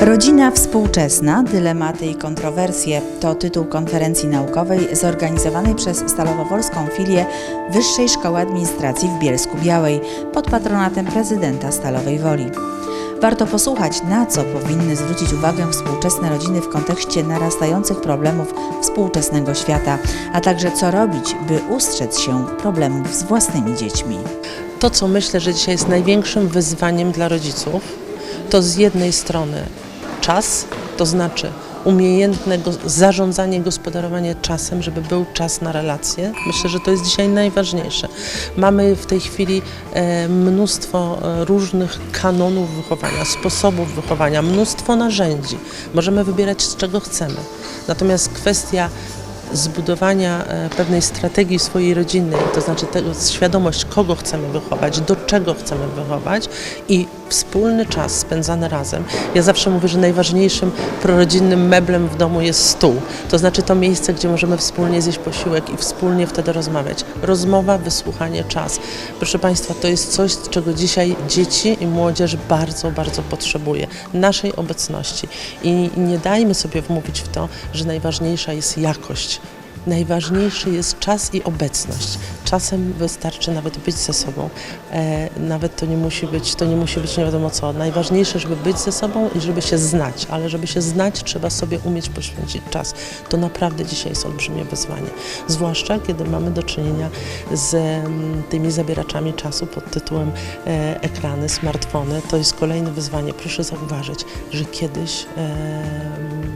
Rodzina współczesna, dylematy i kontrowersje to tytuł konferencji naukowej zorganizowanej przez Stalowowolską filię Wyższej Szkoły Administracji w Bielsku Białej pod patronatem prezydenta Stalowej Woli. Warto posłuchać, na co powinny zwrócić uwagę współczesne rodziny w kontekście narastających problemów współczesnego świata, a także co robić, by ustrzec się problemów z własnymi dziećmi. To, co myślę, że dzisiaj jest największym wyzwaniem dla rodziców, to z jednej strony czas, to znaczy umiejętne zarządzanie, gospodarowanie czasem, żeby był czas na relacje. Myślę, że to jest dzisiaj najważniejsze. Mamy w tej chwili e, mnóstwo e, różnych kanonów wychowania, sposobów wychowania, mnóstwo narzędzi. Możemy wybierać z czego chcemy. Natomiast kwestia zbudowania e, pewnej strategii swojej rodzinnej, to znaczy tego, świadomość, kogo chcemy wychować, do czego chcemy wychować i wspólny czas spędzany razem. Ja zawsze mówię, że najważniejszym prorodzinnym meblem w domu jest stół. To znaczy to miejsce, gdzie możemy wspólnie zjeść posiłek i wspólnie wtedy rozmawiać. Rozmowa, wysłuchanie, czas. Proszę Państwa, to jest coś, czego dzisiaj dzieci i młodzież bardzo, bardzo potrzebuje. Naszej obecności. I nie dajmy sobie wmówić w to, że najważniejsza jest jakość. Najważniejszy jest czas i obecność. Czasem wystarczy nawet być ze sobą. E, nawet to nie musi być, to nie musi być nie wiadomo co. Najważniejsze, żeby być ze sobą i żeby się znać, ale żeby się znać, trzeba sobie umieć poświęcić czas. To naprawdę dzisiaj jest olbrzymie wyzwanie. Zwłaszcza kiedy mamy do czynienia z mm, tymi zabieraczami czasu pod tytułem e, ekrany, smartfony. To jest kolejne wyzwanie. Proszę zauważyć, że kiedyś e,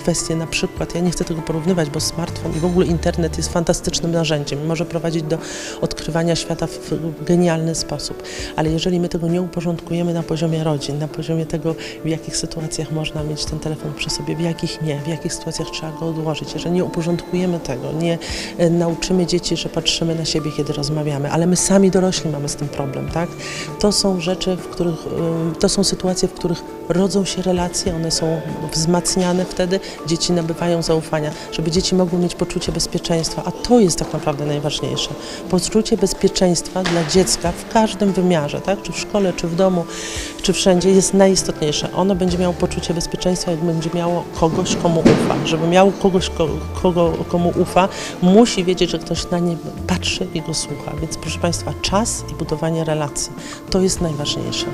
kwestie na przykład, ja nie chcę tego porównywać, bo smartfon i w ogóle internet jest fantastycznym narzędziem, może prowadzić do odkrywania świata w genialny sposób, ale jeżeli my tego nie uporządkujemy na poziomie rodzin, na poziomie tego, w jakich sytuacjach można mieć ten telefon przy sobie, w jakich nie, w jakich sytuacjach trzeba go odłożyć, jeżeli nie uporządkujemy tego, nie e, nauczymy dzieci, że patrzymy na siebie, kiedy rozmawiamy, ale my sami dorośli mamy z tym problem, tak? To są rzeczy, w których, e, to są sytuacje, w których rodzą się relacje, one są wzmacniane wtedy, dzieci nabywają zaufania, żeby dzieci mogły mieć poczucie bezpieczeństwa, a to jest tak naprawdę najważniejsze. Poczucie bezpieczeństwa dla dziecka w każdym wymiarze, tak? czy w szkole, czy w domu, czy wszędzie jest najistotniejsze. Ono będzie miało poczucie bezpieczeństwa, jak będzie miało kogoś, komu ufa. Żeby miał kogoś, ko- kogo, komu ufa, musi wiedzieć, że ktoś na nie patrzy i go słucha. Więc proszę Państwa, czas i budowanie relacji to jest najważniejsze.